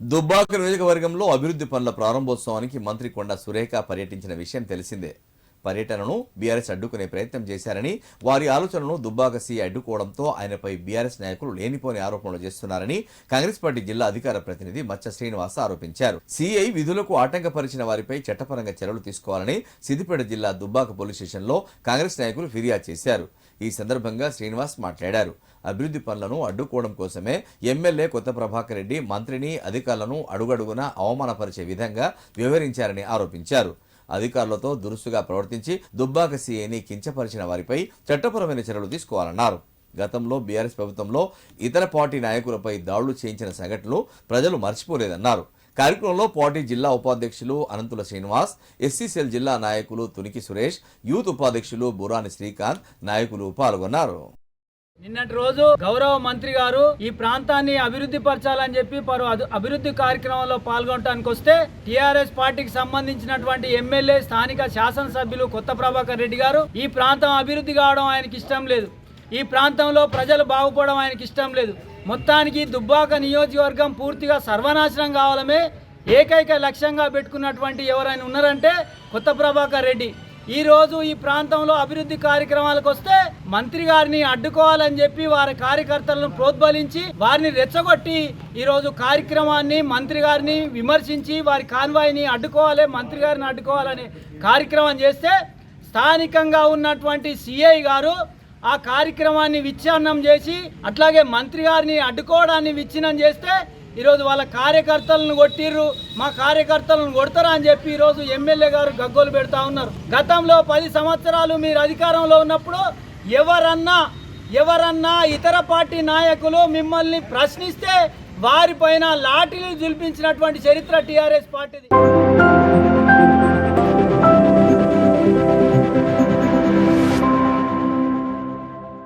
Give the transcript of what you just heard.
దుబ్బాక నియోజకవర్గంలో అభివృద్ధి పనుల ప్రారంభోత్సవానికి మంత్రి కొండ సురేఖ పర్యటించిన విషయం తెలిసిందే. పర్యటనను బీఆర్ఎస్ అడ్డుకునే ప్రయత్నం చేశారని వారి ఆలోచనను దుబ్బాక సీఐ అడ్డుకోవడంతో ఆయనపై బీఆర్ఎస్ నాయకులు లేనిపోని ఆరోపణలు చేస్తున్నారని కాంగ్రెస్ పార్టీ జిల్లా అధికార ప్రతినిధి మచ్చ శ్రీనివాస ఆరోపించారు. సీఐ విధులకు ఆటంకపరిచిన వారిపై చట్టపరంగా చర్యలు తీసుకోవాలని సిద్దిపేట జిల్లా దుబ్బాక పోలీస్ స్టేషన్లో కాంగ్రెస్ నాయకులు ఫిర్యాదు చేశారు. ఈ సందర్భంగా శ్రీనివాస్ మాట్లాడారు. అభివృద్ధి పనులను అడ్డుకోవడం కోసమే ఎమ్మెల్యే కొత్త ప్రభాకర్ రెడ్డి మంత్రిని అధికారులను అడుగడుగునా అవమానపరిచే విధంగా వ్యవహరించారని ఆరోపించారు. అధికారులతో దురుసుగా ప్రవర్తించి దుబ్బాక సీఏని కించపరిచిన వారిపై చట్టపరమైన చర్యలు తీసుకోవాలన్నారు. గతంలో బీఆర్ఎస్ ప్రభుత్వంలో ఇతర పార్టీ నాయకులపై దాడులు చేయించిన సంఘటనలు ప్రజలు మర్చిపోలేదన్నారు. కార్యక్రమంలో పార్టీ జిల్లా ఉపాధ్యక్షులు అనంతుల శ్రీనివాస్ ఎస్సీసీఎల్ జిల్లా నాయకులు తునికి సురేష్ యూత్ ఉపాధ్యక్షులు బురాని శ్రీకాంత్ నాయకులు పాల్గొన్నారు. నిన్నటి రోజు గౌరవ మంత్రి గారు ఈ ప్రాంతాన్ని అభివృద్ధి పరచాలని చెప్పి పలు అభివృద్ధి కార్యక్రమంలో పాల్గొనడానికి వస్తే టిఆర్ఎస్ పార్టీకి సంబంధించినటువంటి ఎమ్మెల్యే స్థానిక శాసనసభ్యులు కొత్త ప్రభాకర్ రెడ్డి గారు ఈ ప్రాంతం అభివృద్ధి కావడం ఆయనకి ఇష్టం లేదు. ఈ ప్రాంతంలో ప్రజలు బాగుపడడం ఆయనకి ఇష్టం లేదు. మొత్తానికి దుబ్బాక నియోజకవర్గం పూర్తిగా సర్వనాశనం కావాలమే ఏకైక లక్ష్యంగా పెట్టుకున్నటువంటి ఎవరైనా ఉన్నారంటే కొత్త ప్రభాకర్ రెడ్డి. ఈ రోజు ఈ ప్రాంతంలో అభివృద్ధి కార్యక్రమాలకు వస్తే మంత్రి గారిని అడ్డుకోవాలని చెప్పి వారి కార్యకర్తలను ప్రోద్బలించి వారిని రెచ్చగొట్టి ఈరోజు కార్యక్రమాన్ని మంత్రి గారిని విమర్శించి వారి కాన్వాయిని అడ్డుకోవాలి మంత్రి గారిని అడ్డుకోవాలని కార్యక్రమం చేస్తే స్థానికంగా ఉన్నటువంటి సిఐ గారు ఆ కార్యక్రమాన్ని విచ్ఛిన్నం చేసి అట్లాగే మంత్రి గారిని అడ్డుకోవడాన్ని విచ్ఛిన్నం చేస్తే ఈరోజు వాళ్ళ కార్యకర్తలను కొట్టిర్రు మా కార్యకర్తలను కొడతారా అని చెప్పి ఈరోజు ఎమ్మెల్యే గారు గగ్గోలు పెడతా ఉన్నారు. గతంలో పది సంవత్సరాలు మీరు అధికారంలో ఉన్నప్పుడు ఎవరన్నా ఎవరన్నా ఇతర పార్టీ నాయకులు మిమ్మల్ని ప్రశ్నిస్తే వారిపైన లాఠీలు జుల్పించినటువంటి చరిత్ర టీఆర్ఎస్ పార్టీది.